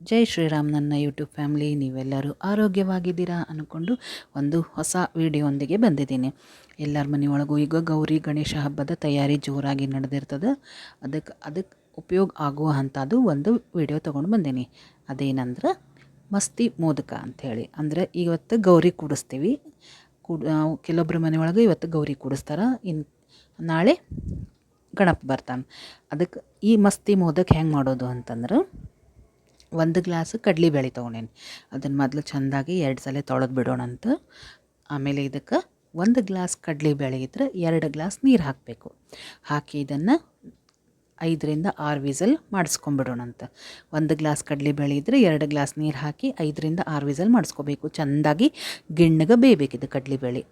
ಜೈ ಶ್ರೀರಾಮ್ ನನ್ನ YouTube family, ನೀವೆಲ್ಲರೂ ಆರೋಗ್ಯವಾಗಿದ್ದೀರಾ ಅಂದ್ಕೊಂಡು ಒಂದು ಹೊಸ ವಿಡಿಯೋಂದಿಗೆ ಬಂದಿದ್ದೀನಿ. ಎಲ್ಲರ ಮನೆಯೊಳಗೂ ಈಗ ಗೌರಿ ಗಣೇಶ ಹಬ್ಬದ ತಯಾರಿ ಜೋರಾಗಿ ನಡೆದಿರ್ತದೆ. ಅದಕ್ಕೆ ಅದಕ್ಕೆ ಉಪಯೋಗ ಆಗುವ ಅಂಥದ್ದು ಒಂದು ವಿಡಿಯೋ ತೊಗೊಂಡು ಬಂದೀನಿ. ಅದೇನಂದ್ರೆ ಮಸ್ತಿ ಮೋದಕ ಅಂಥೇಳಿ. ಅಂದರೆ ಇವತ್ತು ಗೌರಿ ಕೂಡಿಸ್ತೀವಿ. ಕೂಡ ಕೆಲವೊಬ್ಬರ ಮನೆಯೊಳಗೆ ಇವತ್ತು ಗೌರಿ ಕೂಡಿಸ್ತಾರೆ. ಇನ್ನು ನಾಳೆ ಗಣಪ ಬರ್ತಾನೆ. ಅದಕ್ಕೆ ಈ ಮಸ್ತಿ ಮೋದಕ ಹೆಂಗೆ ಮಾಡೋದು ಅಂತಂದ್ರೆ ಒಂದು ಗ್ಲಾಸ್ ಕಡಲೆಬೇಳೆ ತೊಗೊಂಡೇನಿ. ಅದನ್ನು ಮೊದಲು ಚೆಂದಾಗಿ ಎರಡು ಸಲ ತೊಳೆದು ಬಿಡೋಣಂತ ಆಮೇಲೆ ಇದಕ್ಕೆ ಒಂದು ಗ್ಲಾಸ್ ಕಡಲೆಬೇಳೆ ಇದ್ದರೆ ಎರಡು ಗ್ಲಾಸ್ ನೀರು ಹಾಕಬೇಕು. ಹಾಕಿ ಇದನ್ನು ಐದರಿಂದ ಆರು ವಿಸಲ್ ಮಾಡಿಸ್ಕೊಂಬಿಡೋಣಂತ ಒಂದು ಗ್ಲಾಸ್ ಕಡಲೆಬೇಳೆ ಇದ್ದರೆ ಎರಡು ಗ್ಲಾಸ್ ನೀರು ಹಾಕಿ ಐದರಿಂದ ಆರು ವಿಸಲ್ ಮಾಡಿಸ್ಕೋಬೇಕು. ಚೆಂದಾಗಿ ಗಿಣ್ಣಗೆ ಬೇಯಬೇಕಿದು ಕಡಲೆಬೇಳೆ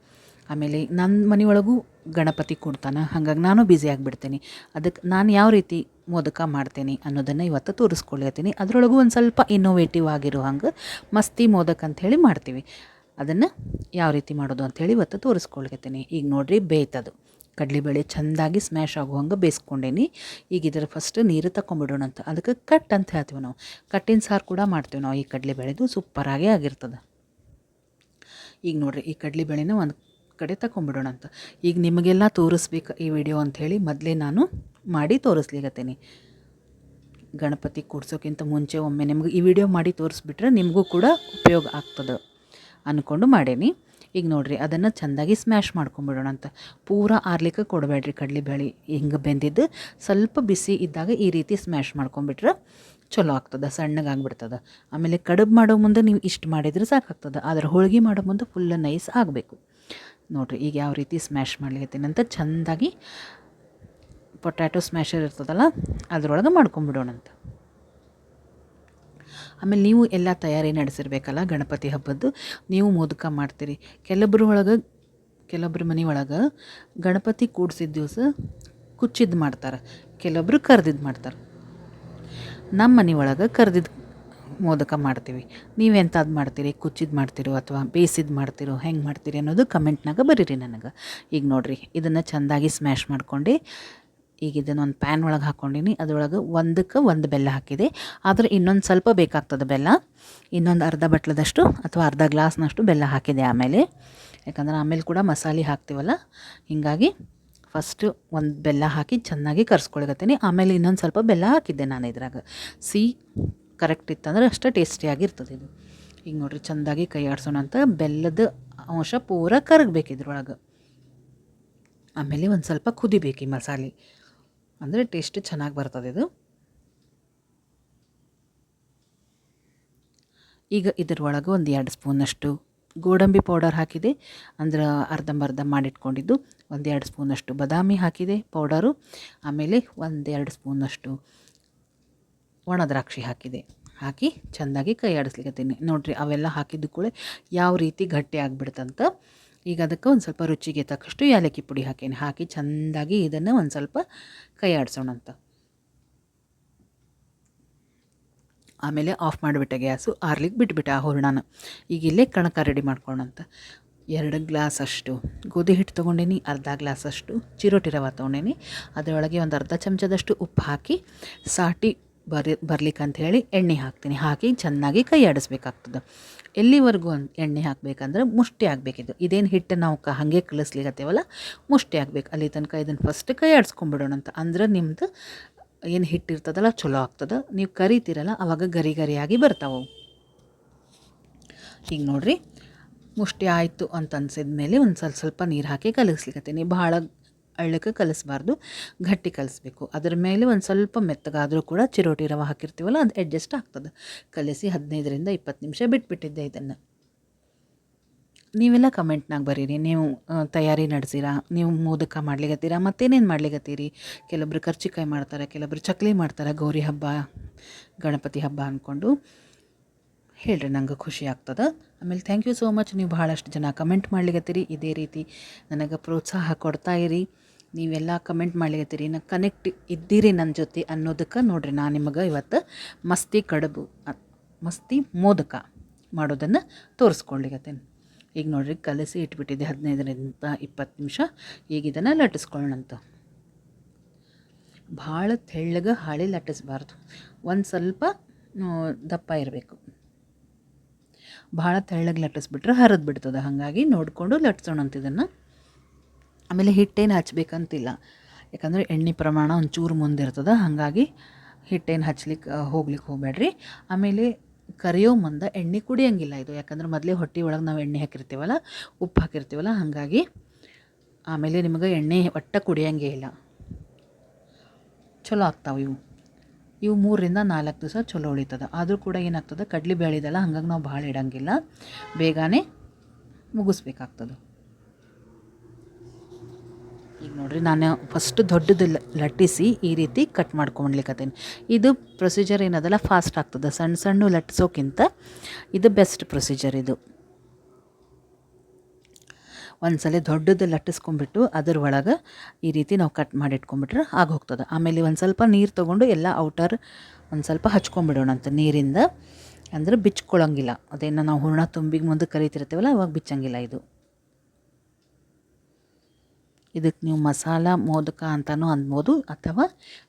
ಆಮೇಲೆ ನನ್ನ ಮನೆಯೊಳಗೂ ಗಣಪತಿ ಕೊಡ್ತಾನೆ. ಹಾಗಾಗಿ ನಾನು ಬ್ಯುಸಿ ಆಗಿಬಿಡ್ತೀನಿ. ಅದಕ್ಕೆ ನಾನು ಯಾವ ರೀತಿ ಮೋದಕ ಮಾಡ್ತೀನಿ ಅನ್ನೋದನ್ನು ಇವತ್ತು ತೋರಿಸ್ಕೊಳ್ಳತ್ತೀನಿ ಅದರೊಳಗೂ ಒಂದು ಸ್ವಲ್ಪ ಇನ್ನೋವೇಟಿವ್ ಆಗಿರೋ ಹಂಗೆ ಮಸ್ತಿ ಮೋದಕ ಅಂಥೇಳಿ ಮಾಡ್ತೀವಿ. ಅದನ್ನು ಯಾವ ರೀತಿ ಮಾಡೋದು ಅಂಥೇಳಿ ಇವತ್ತು ತೋರಿಸ್ಕೊಳ್ತೀನಿ ಈಗ ನೋಡಿರಿ ಬೇಯ್ತದು. ಕಡಲೆಬೇಳೆ ಚೆಂದಾಗಿ ಸ್ಮ್ಯಾಶ್ ಆಗೋ ಹಂಗೆ ಬೇಯಿಸ್ಕೊಂಡೇನಿ. ಈಗ ಇದರ ಫಸ್ಟ್ ನೀರು ತಗೊಂಬಿಡೋಣ ಅಂತ. ಅದಕ್ಕೆ ಕಟ್ ಅಂತ ಹೇಳ್ತೀವಿ ನಾವು. ಕಟ್ಟಿನ ಸಾರು ಕೂಡ ಮಾಡ್ತೀವಿ ನಾವು. ಈ ಕಡಲೆಬೇಳೆದು ಸೂಪರಾಗೇ ಆಗಿರ್ತದೆ. ಈಗ ನೋಡಿರಿ ಈ ಕಡಲೆಬೇಳೆನ ಒಂದು ಕಡೆ ತಗೊಂಬಿಡೋಣ ಅಂತ. ಈಗ ನಿಮಗೆಲ್ಲ ತೋರಿಸ್ಬೇಕು ಈ ವಿಡಿಯೋ ಅಂಥೇಳಿ ಮೊದಲೇ ನಾನು ಮಾಡಿ ತೋರಿಸ್ಲಿಕತ್ತೀನಿ. ಗಣಪತಿ ಕೂಡ್ಸೋಕ್ಕಿಂತ ಮುಂಚೆ ಒಮ್ಮೆ ನಿಮ್ಗೆ ಈ ವಿಡಿಯೋ ಮಾಡಿ ತೋರಿಸ್ಬಿಟ್ರೆ ನಿಮಗೂ ಕೂಡ ಉಪಯೋಗ ಆಗ್ತದೆ ಅಂದ್ಕೊಂಡು ಮಾಡೇನಿ. ಈಗ ನೋಡಿರಿ, ಅದನ್ನು ಚೆಂದಾಗಿ ಸ್ಮ್ಯಾಶ್ ಮಾಡ್ಕೊಂಬಿಡೋಣ ಅಂತ. ಪೂರ ಆರ್ಲಿಕ್ಕೆ ಕೊಡಬೇಡ್ರಿ ಕಡಲೆಬೇಳೆ ಹಿಂಗೆ ಬೆಂದಿದ್ದು ಸ್ವಲ್ಪ ಬಿಸಿ ಇದ್ದಾಗ ಈ ರೀತಿ ಸ್ಮ್ಯಾಶ್ ಮಾಡ್ಕೊಂಬಿಟ್ರೆ ಚಲೋ ಆಗ್ತದೆ, ಸಣ್ಣಗಾಗ್ಬಿಡ್ತದೆ. ಆಮೇಲೆ ಕಡುಬು ಮಾಡೋ ಮುಂದೆ ನೀವು ಇಷ್ಟು ಮಾಡಿದರೆ ಸಾಕಾಗ್ತದೆ. ಆದರೆ ಹೋಳಿಗೆ ಮಾಡೋ ಮುಂದೆ ಫುಲ್ ನೈಸ್ ಆಗಬೇಕು. ನೋಡಿರಿ, ಈಗ ಯಾವ ರೀತಿ ಸ್ಮ್ಯಾಶ್ ಮಾಡ್ಲಿಕ್ಕೆ ಅಂತ ಚೆಂದಾಗಿ ಪೊಟ್ಯಾಟೊ ಸ್ಮ್ಯಾಶರ್ ಇರ್ತದಲ್ಲ, ಅದರೊಳಗೆ ಮಾಡ್ಕೊಂಬಿಡೋಣಂತ. ಆಮೇಲೆ ನೀವು ಎಲ್ಲ ತಯಾರಿ ನಡೆಸಿರ್ಬೇಕಲ್ಲ ಗಣಪತಿ ಹಬ್ಬದ್ದು, ನೀವು ಮೋದಕ ಮಾಡ್ತೀರಿ. ಕೆಲವೊಬ್ರ ಒಳಗೆ ಕೆಲವೊಬ್ರ ಮನೆ ಒಳಗೆ ಗಣಪತಿ ಕೂಡಿಸಿದ ದಿವಸ ಕುಚ್ಚಿದ್ದು ಮಾಡ್ತಾರೆ ಕೆಲವೊಬ್ರು ಕರ್ದಿದ್ದು ಮಾಡ್ತಾರೆ. ನಮ್ಮ ಮನೆ ಒಳಗೆ ಕರ್ದಿದ್ದು ಮೋದಕ ಮಾಡ್ತೀವಿ. ನೀವೆಂಥದ್ದು ಮಾಡ್ತೀರಿ? ಕುಚ್ಚಿದ್ದು ಮಾಡ್ತೀರೋ ಅಥವಾ ಬೇಯಿಸಿದ್ದು ಮಾಡ್ತೀರೋ? ಹೆಂಗೆ ಮಾಡ್ತೀರಿ ಅನ್ನೋದು ಕಮೆಂಟ್ನಾಗ ಬರೀರಿ ನನಗೆ. ಈಗ ನೋಡಿರಿ, ಇದನ್ನು ಚೆಂದಾಗಿ ಸ್ಮ್ಯಾಶ್ ಮಾಡ್ಕೊಂಡು ಈಗ ಇದನ್ನು ಒಂದು ಪ್ಯಾನ್ ಒಳಗೆ ಹಾಕ್ಕೊಂಡಿನಿ ಅದರೊಳಗೆ ಒಂದಕ್ಕೆ ಒಂದು ಬೆಲ್ಲ ಹಾಕಿದೆ. ಆದರೆ ಇನ್ನೊಂದು ಸ್ವಲ್ಪ ಬೇಕಾಗ್ತದೆ ಬೆಲ್ಲ. ಇನ್ನೊಂದು ಅರ್ಧ ಬಟ್ಲದಷ್ಟು ಅಥವಾ ಅರ್ಧ ಗ್ಲಾಸ್ನಷ್ಟು ಬೆಲ್ಲ ಹಾಕಿದೆ ಆಮೇಲೆ. ಯಾಕಂದ್ರೆ ಆಮೇಲೆ ಕೂಡ ಮಸಾಲೆ ಹಾಕ್ತೀವಲ್ಲ, ಹೀಗಾಗಿ ಫಸ್ಟು ಒಂದು ಬೆಲ್ಲ ಹಾಕಿ ಚೆನ್ನಾಗಿ ಕರ್ಸ್ಕೊಳಗತ್ತೀನಿ. ಆಮೇಲೆ ಇನ್ನೊಂದು ಸ್ವಲ್ಪ ಬೆಲ್ಲ ಹಾಕಿದ್ದೆ ನಾನು ಇದ್ರಾಗ. ಸಿಹಿ ಕರೆಕ್ಟ್ ಇತ್ತಂದ್ರೆ ಅಷ್ಟು ಟೇಸ್ಟಿಯಾಗಿರ್ತದೆ ಇದು. ಈಗ ನೋಡಿರಿ, ಚೆಂದಾಗಿ ಕೈ ಆಡ್ಸೋಣ ಅಂತ ಬೆಲ್ಲದ ಅಂಶ ಪೂರ ಕರಗಬೇಕು ಇದ್ರೊಳಗೆ ಆಮೇಲೆ ಒಂದು ಸ್ವಲ್ಪ ಕುದಿಬೇಕು ಈ ಮಸಾಲೆ. ಅಂದರೆ ಟೇಸ್ಟ್ ಚೆನ್ನಾಗಿ ಬರ್ತದೆ ಇದು. ಈಗ ಇದರೊಳಗೆ ಒಂದು ಎರಡು ಸ್ಪೂನಷ್ಟು ಗೋಡಂಬಿ ಪೌಡರ್ ಹಾಕಿದೆ. ಅಂದ್ರೆ ಅರ್ಧಂಬರ್ಧ ಮಾಡಿಟ್ಕೊಂಡಿದ್ದು ಒಂದೆರಡು ಸ್ಪೂನಷ್ಟು ಬಾದಾಮಿ ಹಾಕಿದೆ ಪೌಡರು ಆಮೇಲೆ ಒಂದೆರಡು ಸ್ಪೂನಷ್ಟು ಒಣ ದ್ರಾಕ್ಷಿ ಹಾಕಿದೆ. ಹಾಕಿ ಚೆಂದಾಗಿ ಕೈ ಆಡಿಸ್ಲಿಕ್ಕತ್ತೀನಿ ನೋಡಿರಿ, ಅವೆಲ್ಲ ಹಾಕಿದ್ದು ಕೂಡ ಯಾವ ರೀತಿ ಗಟ್ಟಿ ಆಗಿಬಿಡ್ತಂತ. ಈಗ ಅದಕ್ಕೆ ಒಂದು ಸ್ವಲ್ಪ ರುಚಿಗೆ ತಕ್ಕಷ್ಟು ಏಲಕ್ಕಿ ಪುಡಿ ಹಾಕೀನಿ. ಹಾಕಿ ಚೆಂದಾಗಿ ಇದನ್ನು ಒಂದು ಸ್ವಲ್ಪ ಕೈ ಆಡಿಸೋಣ ಅಂತ. ಆಮೇಲೆ ಆಫ್ ಮಾಡಿಬಿಟ್ಟೆ ಗ್ಯಾಸು. ಆರ್ಲಿಕ್ಕೆ ಬಿಟ್ಬಿಟ್ಟೆ ಆ ಹೂರ್ಣನ. ಈಗ ಇಲ್ಲೇ ಕಣಕ ರೆಡಿ ಮಾಡ್ಕೊಳ್ಳೋಣಂತ ಎರಡು ಗ್ಲಾಸ್ ಅಷ್ಟು ಗೋಧಿ ಹಿಟ್ಟು ತೊಗೊಂಡೇನಿ, ಅರ್ಧ ಗ್ಲಾಸ್ ಅಷ್ಟು ಚಿರೋಟಿ ರವೆ ತೊಗೊಂಡೇನಿ. ಅದರೊಳಗೆ ಒಂದು ಅರ್ಧ ಚಮಚದಷ್ಟು ಉಪ್ಪು ಹಾಕಿ, ಸಾಟಿ ಬರಿ ಬರ್ಲಿಕ್ಕೆ ಹೇಳಿ ಎಣ್ಣೆ ಹಾಕ್ತೀನಿ. ಹಾಕಿ ಚೆನ್ನಾಗಿ ಕೈ ಆಡಿಸ್ಬೇಕಾಗ್ತದೆ. ಎಲ್ಲಿವರೆಗೂ ಎಣ್ಣೆ ಹಾಕಬೇಕಂದ್ರೆ ಮುಷ್ಟಿ ಆಗಬೇಕಿದು ಇದೇನು ಹಿಟ್ಟು ನಾವು ಕ ಹಾಗೆ ಕಲಿಸ್ಲಿಕ್ಕತ್ತೇವಲ್ಲ ಮುಷ್ಟಿ ಆಗಬೇಕು. ಅಲ್ಲಿ ತನಕ ಇದನ್ನು ಫಸ್ಟ್ ಕೈ ಆಡಿಸ್ಕೊಂಬಿಡೋಣ ಅಂತ ಅಂದ್ರೆ ನಿಮ್ಮದು ಏನು ಹಿಟ್ಟಿರ್ತದಲ್ಲ ಚಲೋ ಆಗ್ತದೆ. ನೀವು ಕರಿತೀರಲ್ಲ, ಅವಾಗ ಗರಿ ಗರಿಯಾಗಿ ಬರ್ತಾವೆ. ಈಗ ನೋಡಿರಿ, ಮುಷ್ಟಿ ಆಯಿತು ಅಂತ ಅನ್ಸಿದ ಮೇಲೆ ಒಂದು ಸ್ವಲ್ಪ ಸ್ವಲ್ಪ ನೀರು ಹಾಕಿ ಕಲಿಸ್ಲಿಕ್ಕತ್ತೀನಿ ಭಾಳ ಅಳ್ಳಕ್ಕೆ ಕಲಿಸ್ಬಾರ್ದು, ಗಟ್ಟಿ ಕಲಿಸ್ಬೇಕು. ಅದರ ಮೇಲೆ ಒಂದು ಸ್ವಲ್ಪ ಮೆತ್ತಗಾದರೂ ಕೂಡ ಚಿರೋಟಿ ರವೆ ಹಾಕಿರ್ತೀವಲ್ಲ, ಅದು ಅಡ್ಜಸ್ಟ್ ಆಗ್ತದೆ. ಕಲಿಸಿ ಹದಿನೈದರಿಂದ ಇಪ್ಪತ್ತು ನಿಮಿಷ ಬಿಟ್ಬಿಟ್ಟಿದ್ದೆ ಇದನ್ನು. ನೀವೆಲ್ಲ ಕಮೆಂಟ್ನಾಗ ಬರೀರಿ. ನೀವು ತಯಾರಿ ನಡೆಸಿರಾ? ನೀವು ಮೋದಕ ಮಾಡ್ಲಿಗತ್ತೀರಾ ಮತ್ತೇನೇನು ಮಾಡ್ಲಿಕತ್ತೀರಿ? ಕೆಲವೊಬ್ರು ಕರ್ಚಿಕಾಯಿ ಮಾಡ್ತಾರೆ, ಕೆಲವೊಬ್ರು ಚಕ್ಲಿ ಮಾಡ್ತಾರೆ, ಗೌರಿ ಹಬ್ಬ, ಗಣಪತಿ ಹಬ್ಬ ಅಂದ್ಕೊಂಡು ಹೇಳ್ರಿ, ನಂಗೆ ಖುಷಿ ಆಗ್ತದೆ. ಆಮೇಲೆ ಥ್ಯಾಂಕ್ ಯು ಸೋ ಮಚ್ ನೀವು ಭಾಳಷ್ಟು ಜನ ಕಮೆಂಟ್ ಮಾಡ್ಲಿಕತ್ತೀರಿ. ಇದೇ ರೀತಿ ನನಗೆ ಪ್ರೋತ್ಸಾಹ ಕೊಡ್ತಾಯಿರಿ ನೀವೆಲ್ಲ ಕಮೆಂಟ್ ಮಾಡ್ಲಿಕತ್ತೀರಿ. ನಾ ಕನೆಕ್ಟ್ ಇದ್ದೀರಿ ನನ್ನ ಜೊತೆ ಅನ್ನೋದಕ್ಕೆ ನೋಡಿರಿ ನಾನು ನಿಮಗೆ ಇವತ್ತು ಮಸ್ತಿ ಕಡುಬು ಮಸ್ತಿ ಮೋದಕ ಮಾಡೋದನ್ನು ತೋರಿಸ್ಕೊಳ್ಲಿಕತ್ತೇನೆ. ಈಗ ನೋಡಿರಿ, ಕಲಸಿ ಇಟ್ಬಿಟ್ಟಿದ್ದೆ ಹದಿನೈದರಿಂದ ಇಪ್ಪತ್ತು ನಿಮಿಷ. ಈಗ ಇದನ್ನು ಲಟ್ಟಿಸ್ಕೊಳ್ಳೋಣಂತ ಭಾಳ ತೆಳ್ಳಗೆ ಹಾಳಿ ಲಟ್ಟಿಸ್ಬಾರ್ದು. ಒಂದು ಸ್ವಲ್ಪ ದಪ್ಪ ಇರಬೇಕು. ಭಾಳ ತೆಳ್ಳಗೆ ಲಟ್ಟಿಸ್ಬಿಟ್ರೆ ಹರಿದು ಬಿಡ್ತದೆ. ಹಾಗಾಗಿ ನೋಡಿಕೊಂಡು ಲಟ್ಸೋಣಂತ ಇದನ್ನು. ಆಮೇಲೆ ಹಿಟ್ಟೇನು ಹಚ್ಬೇಕಂತಿಲ್ಲ. ಯಾಕಂದರೆ ಎಣ್ಣೆ ಪ್ರಮಾಣ ಒಂಚೂರು ಮುಂದಿರ್ತದೆ, ಹಾಗಾಗಿ ಹಿಟ್ಟೇನು ಹಚ್ಲಿಕ್ಕೆ ಹೋಗ್ಲಿಕ್ಕೆ ಹೋಗಬೇಡ್ರಿ ಆಮೇಲೆ ಕರಿಯೋ ಮುಂದೆ ಎಣ್ಣೆ ಕುಡಿಯೋಂಗಿಲ್ಲ ಇದು. ಯಾಕಂದ್ರೆ ಮೊದಲೇ ಹೊಟ್ಟೆ ಒಳಗೆ ನಾವು ಎಣ್ಣೆ ಹಾಕಿರ್ತೀವಲ್ಲ, ಉಪ್ಪು ಹಾಕಿರ್ತೀವಲ್ಲ, ಹಾಗಾಗಿ ಆಮೇಲೆ ನಿಮಗೆ ಎಣ್ಣೆ ಒಟ್ಟ ಕುಡಿಯೋಂಗೇ ಇಲ್ಲ. ಚಲೋ ಆಗ್ತಾವೆ ಇವು. ಇವು ಮೂರರಿಂದ ನಾಲ್ಕು ದಿವಸ ಚಲೋ ಉಳಿತದೆ. ಆದರೂ ಕೂಡ ಏನಾಗ್ತದೆ, ಕಡ್ಲಿ ಬೇಳಿದಲ್ಲ ಹಂಗಾಗಿ ನಾವು ಭಾಳ ಇಡೋಂಗಿಲ್ಲ. ಬೇಗನೆ ಮುಗಿಸ್ಬೇಕಾಗ್ತದೆ. ಈಗ ನೋಡಿರಿ, ನಾನು ಫಸ್ಟ್ ದೊಡ್ಡದು ಲಟ್ಟಿಸಿ ಈ ರೀತಿ ಕಟ್ ಮಾಡ್ಕೊಂಡ್ಲಿಕ್ಕತ್ತೀನಿ ಇದು ಪ್ರೊಸೀಜರ್ ಏನದಲ್ಲ ಫಾಸ್ಟ್ ಆಗ್ತದೆ. ಸಣ್ಣ ಸಣ್ಣ ಲಟ್ಟಿಸೋಕ್ಕಿಂತ ಇದು ಬೆಸ್ಟ್ ಪ್ರೊಸೀಜರ್ ಇದು. ಒಂದು ಸಲ ದೊಡ್ಡದು ಲಟ್ಟಿಸ್ಕೊಂಬಿಟ್ಟು ಅದ್ರ ಒಳಗೆ ಈ ರೀತಿ ನಾವು ಕಟ್ ಮಾಡಿಟ್ಕೊಂಡ್ಬಿಟ್ರೆ ಆಗೋಗ್ತದೆ. ಆಮೇಲೆ ಒಂದು ಸ್ವಲ್ಪ ನೀರು ತೊಗೊಂಡು ಎಲ್ಲ ಔಟರ್ ಒಂದು ಸ್ವಲ್ಪ ಹಚ್ಕೊಂಬಿಡೋಣಂತ ನೀರಿಂದ ಅಂದ್ರೆ ಬಿಚ್ಕೊಳ್ಳೋಂಗಿಲ್ಲ ಅದೇನು ನಾವು ಹೂರ್ಣ ತುಂಬಿಗೆ ಮುಂದೆ ಕರಿತಿರ್ತೀವಲ್ಲ, ಅವಾಗ ಬಿಚ್ಚಂಗಿಲ್ಲ ಇದು. ಇದಕ್ಕೆ ನೀವು ಮಸಾಲ, ಮೋದಕ ಅಂತಲೂ ಅನ್ಬೋದು ಅಥವಾ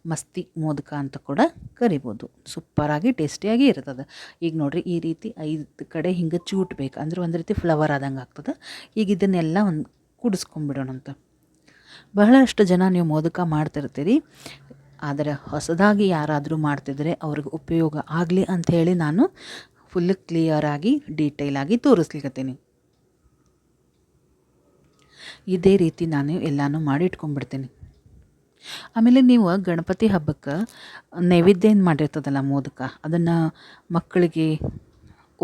ಮಸ್ತಿ ಮೋದಕ ಅಂತ ಕೂಡ ಕರಿಬೋದು. ಸೂಪರಾಗಿ ಟೇಸ್ಟಿಯಾಗಿ ಇರ್ತದೆ. ಈಗ ನೋಡಿರಿ ಈ ರೀತಿ ಐದು ಕಡೆ ಹಿಂಗೆ ಚೂಟ್ಬೇಕು. ಅಂದ್ರೆ ಒಂದು ರೀತಿ ಫ್ಲವರ್ ಆದಂಗೆ ಆಗ್ತದೆ. ಈಗ ಇದನ್ನೆಲ್ಲ ಒಂದು ಕುಡಿಸ್ಕೊಂಬಿಡೋಣಂತ. ಬಹಳಷ್ಟು ಜನ ನೀವು ಮೋದಕ ಮಾಡ್ತಿರ್ತೀರಿ. ಆದರೆ ಹೊಸದಾಗಿ ಯಾರಾದರೂ ಮಾಡ್ತಿದ್ರೆ ಅವ್ರಿಗೆ ಉಪಯೋಗ ಆಗಲಿ ಅಂಥೇಳಿ ನಾನು ಫುಲ್ ಕ್ಲಿಯರಾಗಿ ಡೀಟೇಲಾಗಿ ತೋರಿಸ್ಲಿಕ್ಕತ್ತೀನಿ ಇದೇ ರೀತಿ ನಾನು ಎಲ್ಲನೂ ಮಾಡಿ ಇಟ್ಕೊಂಡ್ಬಿಡ್ತೀನಿ ಆಮೇಲೆ ನೀವು ಗಣಪತಿ ಹಬ್ಬಕ್ಕೆ ನೈವೇದ್ಯ ಏನು ಮಾಡಿರ್ತದಲ್ಲ ಮೋದಕ, ಅದನ್ನು ಮಕ್ಕಳಿಗೆ,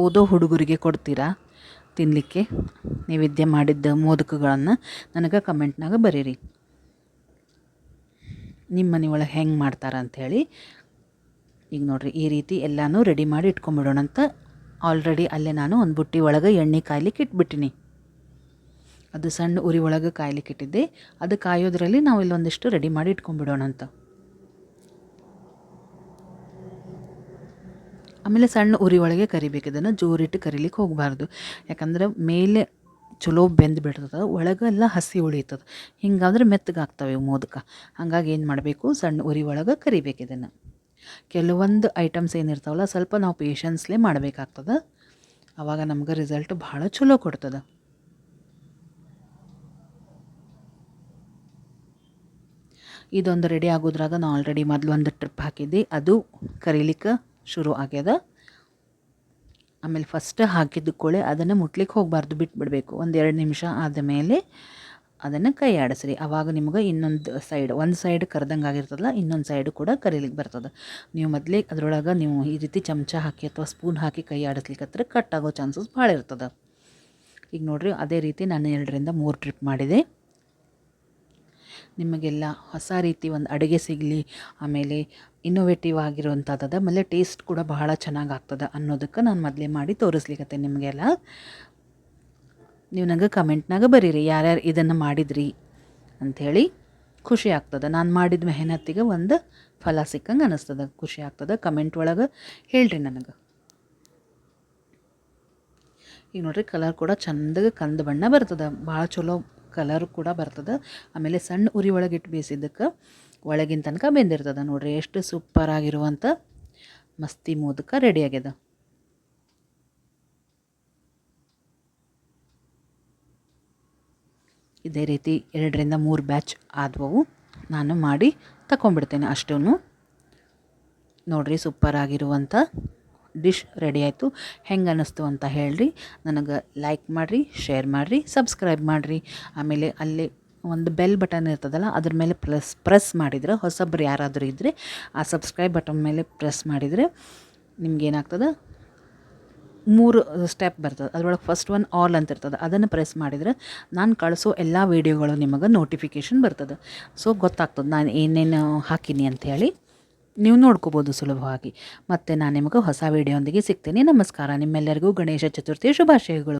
ಓದೋ ಹುಡುಗರಿಗೆ ಕೊಡ್ತೀರಾ? ತಿನ್ನಲಿಕ್ಕೆ ನೈವೇದ್ಯ ಮಾಡಿದ್ದ ಮೋದಕಗಳನ್ನು ನನಗೆ ಕಮೆಂಟ್ನಾಗ ಬರೀರಿ. ನಿಮ್ಮ ಮನೆ ಒಳಗೆ ಹೆಂಗೆ ಮಾಡ್ತಾರೆ ಅಂಥೇಳಿ ಈಗ ನೋಡಿರಿ, ಈ ರೀತಿ ಎಲ್ಲನೂ ರೆಡಿ ಮಾಡಿ ಇಟ್ಕೊಂಬಿಡೋಣ ಅಂತ ಆಲ್ರೆಡಿ ಅಲ್ಲೇ ನಾನು ಒಂದು ಬುಟ್ಟಿ ಒಳಗೆ ಎಣ್ಣೆ ಕಾಯ್ಲಿಕ್ಕೆ ಇಟ್ಬಿಟ್ಟಿನಿ. ಅದು ಸಣ್ಣ ಉರಿ ಒಳಗೆ ಕಾಯ್ಲಿಕ್ಕೆ ಇಟ್ಟಿದ್ದೆ. ಅದು ಕಾಯೋದ್ರಲ್ಲಿ ನಾವು ಇಲ್ಲೊಂದಿಷ್ಟು ರೆಡಿ ಮಾಡಿ ಇಟ್ಕೊಂಡ್ಬಿಡೋಣ ಅಂತ. ಆಮೇಲೆ ಸಣ್ಣ ಉರಿ ಒಳಗೆ ಕರಿಬೇಕು. ಇದನ್ನು ಜೋರಿಟ್ಟು ಕರಿಲಿಕ್ಕೆ ಹೋಗಬಾರ್ದು. ಯಾಕಂದ್ರೆ ಮೇಲೆ ಚಲೋ ಬೆಂದು ಬಿಡ್ತದೆ, ಒಳಗೆಲ್ಲ ಹಸಿ ಉಳಿತದೆ. ಹಿಂಗಾದ್ರೆ ಮೆತ್ತಗಾಗ್ತವೆ ಮೋದಕ. ಹಂಗಾಗಿ ಏನು ಮಾಡಬೇಕು? ಸಣ್ಣ ಉರಿ ಒಳಗೆ ಕರಿಬೇಕು ಇದನ್ನು. ಕೆಲವೊಂದು ಐಟಮ್ಸ್ ಏನಿರ್ತಾವಲ್ಲ, ಸ್ವಲ್ಪ ನಾವು ಪೇಷನ್ಸ್ಲೇ ಮಾಡಬೇಕಾಗ್ತದೆ. ಆವಾಗ ನಮ್ಗೆ ರಿಸಲ್ಟ್ ಭಾಳ ಚಲೋ ಕೊಡ್ತದೆ. ಇದೊಂದು ರೆಡಿ ಆಗೋದ್ರಾಗ ನಾ ಆಲ್ರೆಡಿ ಮೊದಲು ಒಂದು ಟ್ರಿಪ್ ಹಾಕಿದ್ದೆ. ಅದು ಕರೀಲಿಕ್ಕೆ ಶುರು ಆಗ್ಯದ. ಆಮೇಲೆ ಫಸ್ಟ್ ಹಾಕಿದ್ದ ಕೂಳೆ ಅದನ್ನು ಮುಟ್ಲಿಕ್ಕೆ ಹೋಗಬಾರ್ದು, ಬಿಟ್ಬಿಡಬೇಕು. ಒಂದು ಎರಡು ನಿಮಿಷ ಆದ ಮೇಲೆ ಅದನ್ನು ಕೈ ಆಡಿಸ್ರಿ. ಆವಾಗ ನಿಮ್ಗೆ ಇನ್ನೊಂದು ಸೈಡ್ ಒಂದು ಸೈಡ್ ಕರ್ದಂಗೆ ಆಗಿರ್ತದಲ್ಲ, ಇನ್ನೊಂದು ಸೈಡ್ ಕೂಡ ಕರೀಲಿಕ್ಕೆ ಬರ್ತದೆ. ನೀವು ಮೊದಲೇ ಅದರೊಳಗೆ ನೀವು ಈ ರೀತಿ ಚಮಚ ಹಾಕಿ ಅಥವಾ ಸ್ಪೂನ್ ಹಾಕಿ ಕೈ ಆಡಿಸ್ಲಿಕ್ಕೆ ಕಟ್ ಆಗೋ ಚಾನ್ಸಸ್ ಭಾಳ ಇರ್ತದೆ. ಈಗ ನೋಡಿರಿ, ಅದೇ ರೀತಿ ನಾನು ಎರಡರಿಂದ ಮೂರು ಟ್ರಿಪ್ ಮಾಡಿದೆ. ನಿಮಗೆಲ್ಲ ಹೊಸ ರೀತಿ ಒಂದು ಅಡುಗೆ ಸಿಗಲಿ, ಆಮೇಲೆ ಇನ್ನೋವೇಟಿವ್ ಆಗಿರುವಂಥದ್ದು ಆಮೇಲೆ ಟೇಸ್ಟ್ ಕೂಡ ಬಹಳ ಚೆನ್ನಾಗಿ ಆಗ್ತದೆ ಅನ್ನೋದಕ್ಕೆ ನಾನು ಮೊದಲೇ ಮಾಡಿ ತೋರಿಸ್ಲಿಕ್ಕೆ ನಿಮಗೆಲ್ಲ. ನೀವು ನನಗೆ ಕಮೆಂಟ್ನಾಗ ಬರೀರಿ, ಯಾರ್ಯಾರು ಇದನ್ನು ಮಾಡಿದ್ರಿ ಅಂಥೇಳಿ ಖುಷಿ ಆಗ್ತದೆ. ನಾನು ಮಾಡಿದ ಮೆಹನತ್ತಿಗೆ ಒಂದು ಫಲ ಸಿಕ್ಕಂಗೆ ಅನ್ನಿಸ್ತದೆ ಖುಷಿ ಆಗ್ತದೆ. ಕಮೆಂಟ್ ಒಳಗೆ ಹೇಳ್ರಿ ನನಗೆ. ಈಗ ನೋಡ್ರಿ ಕಲರ್ ಕೂಡ ಚಂದಗೆ ಕಂದು ಬಣ್ಣ ಬರ್ತದೆ, ಭಾಳ ಚಲೋ ಕಲರು ಕೂಡ ಬರ್ತದೆ. ಆಮೇಲೆ ಸಣ್ಣ ಉರಿ ಒಳಗಿಟ್ಟು ಬೇಯಿಸಿದ್ದಕ್ಕೆ ಒಳಗಿನ ತನಕ ಬೆಂದಿರ್ತದೆ. ನೋಡಿರಿ ಎಷ್ಟು ಸೂಪರ್ ಆಗಿರುವಂಥ ಮಸ್ತಿ ಮೋದಕ ರೆಡಿ ಆಗ್ಯದ. ಇದೇ ರೀತಿ ಎರಡರಿಂದ ಮೂರು ಬ್ಯಾಚ್ ಆದವು ನಾನು ಮಾಡಿ ತಗೊಂಡ್ಬಿಡ್ತೇನೆ ಅಷ್ಟೂ ನೋಡಿರಿ ಸೂಪರ್ ಆಗಿರುವಂಥ ಡಿಶ್ ರೆಡಿ ಆಯಿತು. ಹೆಂಗೆ ಅನ್ನಿಸ್ತು ಅಂತ ಹೇಳ್ರಿ. ನನಗೆ ಲೈಕ್ ಮಾಡಿರಿ ಶೇರ್ ಮಾಡಿರಿ ಸಬ್ಸ್ಕ್ರೈಬ್ ಮಾಡಿರಿ. ಆಮೇಲೆ ಅಲ್ಲಿ ಒಂದು ಬೆಲ್ ಬಟನ್ ಇರ್ತದಲ್ಲ, ಅದ್ರ ಮೇಲೆ ಪ್ರೆಸ್ ಪ್ರೆಸ್ ಮಾಡಿದ್ರೆ, ಹೊಸಬ್ರು ಯಾರಾದರೂ ಇದ್ದರೆ ಆ ಸಬ್ಸ್ಕ್ರೈಬ್ ಬಟನ್ ಮೇಲೆ ಪ್ರೆಸ್ ಮಾಡಿದರೆ ನಿಮ್ಗೇನಾಗ್ತದೆ ಮೂರು ಸ್ಟೆಪ್ ಬರ್ತದೆ. ಅದರೊಳಗೆ ಫಸ್ಟ್ ಒನ್ ಆಲ್ ಅಂತ ಇರ್ತದೆ. ಅದನ್ನು ಪ್ರೆಸ್ ಮಾಡಿದರೆ ನಾನು ಕಳಿಸೋ ಎಲ್ಲ ವೀಡಿಯೋಗಳು ನಿಮಗೆ ನೋಟಿಫಿಕೇಷನ್ ಬರ್ತದೆ. ಸೊ ಗೊತ್ತಾಗ್ತದೆ ನಾನು ಏನೇನು ಹಾಕೀನಿ ಅಂಥೇಳಿ ನೀವು ನೋಡ್ಕೋಬೋದು ಸುಲಭವಾಗಿ. ಮತ್ತು ನಾನು ನಿಮಗೆ ಹೊಸ ವೀಡಿಯೋ ಒಂದಿಗೆ ಸಿಗ್ತೀನಿ. ನಮಸ್ಕಾರ. ನಿಮ್ಮೆಲ್ಲರಿಗೂ ಗಣೇಶ ಚತುರ್ಥಿ ಶುಭಾಶಯಗಳು.